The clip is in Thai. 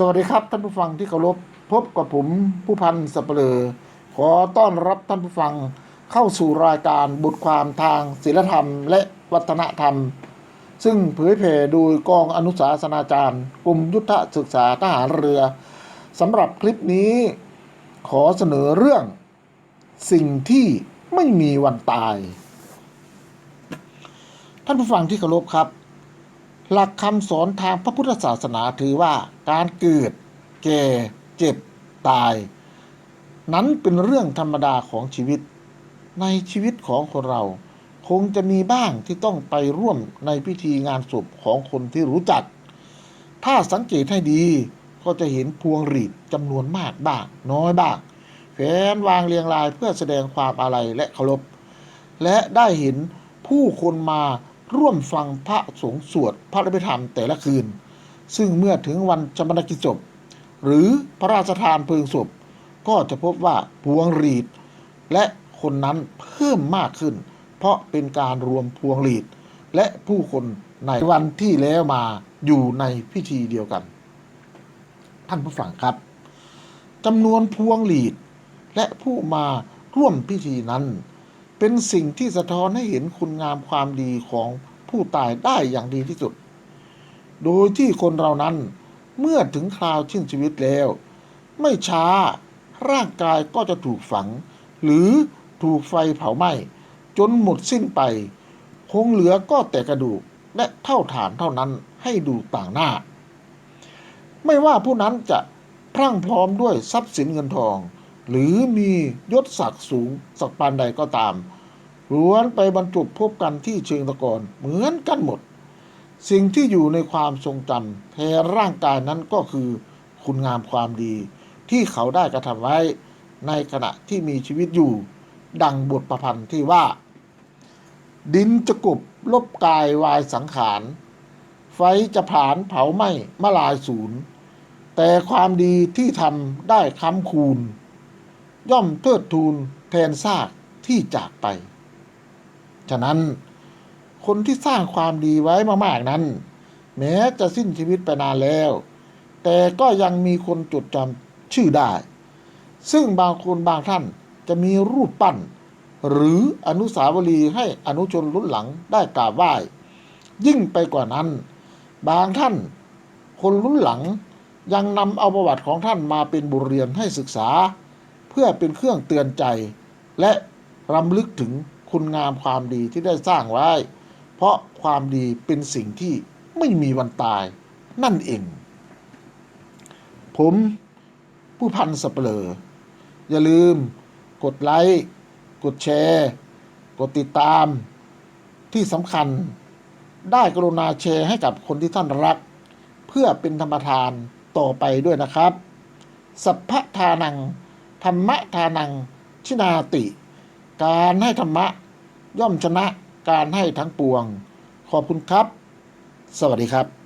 สวัสดีครับท่านผู้ฟังที่เคารพพบกับผมผู้พันสับเปลอขอต้อนรับท่านผู้ฟังเข้าสู่รายการบทความทางศิลธรรมและวัฒนธรรม ซึ่งเผยแผ่โดยกองอนุสาสนาจารย์กรมยุทธศึกษาทหารเรือสำหรับคลิปนี้ขอเสนอเรื่อง สิ่งที่ไม่มีวันตาย ท่านผู้ฟังที่เคารพครับ หลักคำสอนทางพระพุทธศาสนาถือว่าการเกิด แก่ เจ็บ ตาย นั้นเป็นเรื่องธรรมดาของชีวิต ในชีวิตของคนเรา คงจะมีบ้างที่ต้องไปร่วมในพิธีงานศพของคนที่รู้จัก ถ้าสังเกตให้ดีก็จะเห็นพวงหรีดจำนวนมากบ้าง น้อยบ้างแขวนวางเรียงรายเพื่อแสดงความอาลัยและเคารพและได้เห็นผู้คนมา ร่วมฟังพระสงฆ์สวดพระอภิธรรมแต่ละคืน ซึ่งเมื่อถึงวันชมนกิจศพหรือพระราชทานเพลิงศพ ก็จะพบว่าพวงหรีด และคนนั้นเพิ่มมากขึ้น เพราะเป็นการรวมพวงหรีด และผู้คนในวันที่แล้วมาอยู่ในพิธีเดียวกัน ท่านผู้ฟังครับจำนวนพวงหลีด และผู้มาร่วมพิธีนั้น เป็นสิ่งที่สะท้อนให้เห็นคุณงามความดีของผู้ตายได้อย่างดีที่สุด โดยที่คนเรานั้นเมื่อถึงคราวชิ้นชีวิตแล้ว ไม่ช้าร่างกายก็จะถูกฝัง หรือถูกไฟเผาไหม้จนหมดสิ้นไป คงเหลือก็แต่กระดูกและเท่าฐานเท่านั้นให้ดูต่างหน้า ไม่ว่าผู้นั้นจะพรั่งพร้อมด้วยทรัพย์สินเงินทอง หรือมียศศักดิ์สูงสักปานใดก็ตามล้วนไปบรรจุพบกันที่เชิงตะกอนเหมือนกันหมด สิ่งที่อยู่ในความทรงจำแทนร่างกายนั้นก็คือคุณงามความดี ที่เขาได้กระทำไว้ในขณะที่มีชีวิตอยู่ ดังบทประพันธ์ที่ว่า ดินจะกบลบกายวายสังขารไฟจะผาญเผาไหม้มลายศูนย์ แต่ความดีที่ทำได้ค้ำคูณ ย่อมเทิดทูนแทนซากที่จากไป ฉะนั้นคนที่สร้างความดีไว้มากๆนั้น แม้จะสิ้นชีวิตไปนานแล้ว แต่ก็ยังมีคนจดจำชื่อได้ ซึ่งบางคนบางท่านจะมีรูปปั้น หรืออนุสาวรีย์ให้อนุชนรุ่นหลังได้กราบไหว้ ยิ่งไปกว่านั้น บางท่าน คนรุ่นหลังยังนำเอาประวัติของท่านมาเป็นบทเรียนให้ศึกษา เพื่อเป็นเครื่องเตือนใจ และรำลึกถึงคุณงามความดีที่ได้สร้างไว้ เพราะความดีเป็นสิ่งที่ไม่มีวันตาย นั่นเอง ผมผู้พันสเปลออย่าลืม กดไลค์ กดแชร์ กดติดตาม ที่สำคัญ ได้กรุณาแชร์ให้กับคนที่ท่านรัก เพื่อเป็นธรรมทานต่อไปด้วยนะครับ สัพพทานัง ธรรมะทานังชินาติ การให้ธรรมะย่อมชนะการให้ทั้งปวง ขอบคุณครับ สวัสดีครับ